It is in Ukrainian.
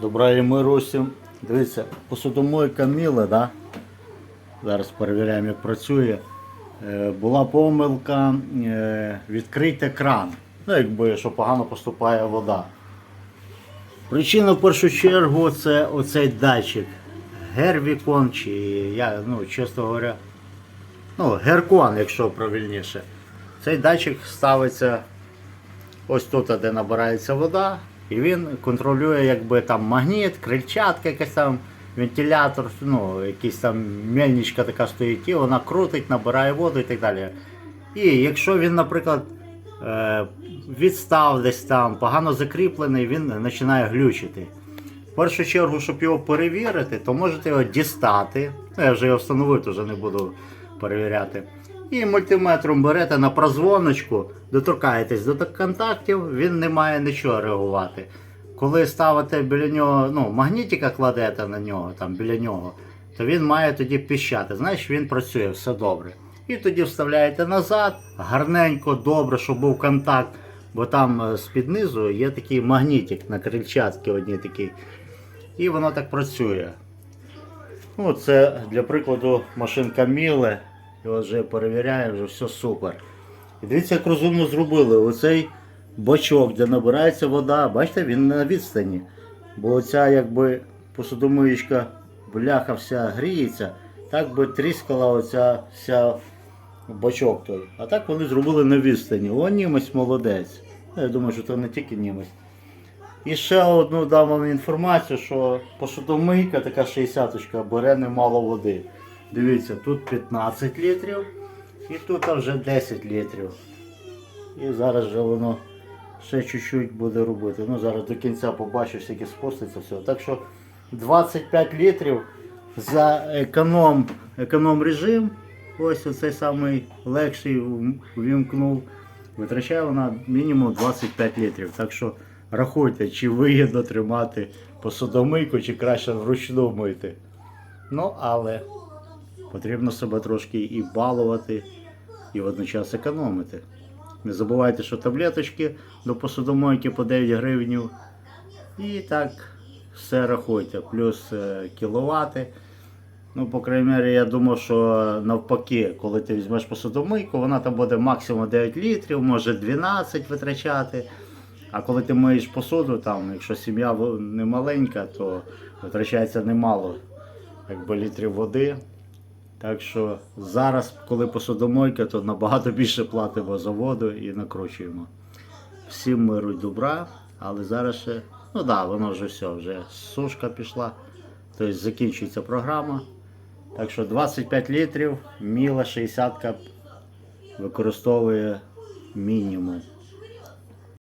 Добра і миру всім. Дивіться, посудомойка Міла, да? зараз перевіряємо, як працює. Е, Була помилка е, відкрити кран. Ну, якби, що погано поступає вода. Причина в першу чергу це оцей датчик. Гервікон, чи я, ну, чесно говоря, ну, геркон, якщо правильніше. Цей датчик ставиться ось тут, де набирається вода, і він контролює якби там магніт, крильчатка, якась там вентилятор, ну, якийсь там мельничка така стоїть, і вона крутить, набирає воду і так далі. І якщо він, наприклад, е, відстав десь там, погано закріплений, він починає глючити. В першу чергу, щоб його перевірити, то можете його дістати. Ну, я вже його встановив, вже не буду перевіряти. І мультиметром берете на прозвоночку, доторкаєтесь до контактів, він не має нічого реагувати. Коли ставите біля нього, ну, магнітика кладете на нього, там біля нього, то він має тоді піщати. Знаєш, він працює, все добре. І тоді вставляєте назад, гарненько, добре, щоб був контакт, бо там е, з-під низу є такий магнітик на крильчатки одні такий. І воно так працює. Ну, це для прикладу машинка Міле. І от вже перевіряємо, вже все супер. І дивіться, як розумно зробили. Оцей бачок, де набирається вода, бачите, він на відстані. Бо оця якби посудомиєчка бляха вся гріється, так би тріскала оця вся бачок той. А так вони зробили на відстані. О, німець молодець. Я думаю, що це не тільки німець. І ще одну дам вам інформацію, що посудомийка, така 60-очка, бере немало води. Дивіться, тут 15 літрів і тут вже 10 літрів. І зараз вже воно ще чуть-чуть буде робити. Ну зараз до кінця побачу, скільки спуститься все. Так що 25 літрів за економ, економ режим. Ось оцей самий легший вімкнув. Витрачає вона мінімум 25 літрів. Так що рахуйте, чи вигідно тримати посудомийку, чи краще вручну мити. Ну, але потрібно себе трошки і балувати, і водночас економити. Не забувайте, що таблеточки до посудомойки по 9 гривень. І так все рахуйте. Плюс е, кіловати. Ну, по крайній мірі, я думав, що навпаки, коли ти візьмеш посудомийку, вона там буде максимум 9 літрів, може 12 витрачати. А коли ти миєш посуду, там, якщо сім'я не маленька, то витрачається немало якби, літрів води. Так що зараз, коли посудомойка, то набагато більше платимо за воду і накручуємо. Всім миру й добра, але зараз ще, ну да, воно вже все, вже сушка пішла, тобто закінчується програма. Так що 25 літрів, міла 60 використовує мінімум.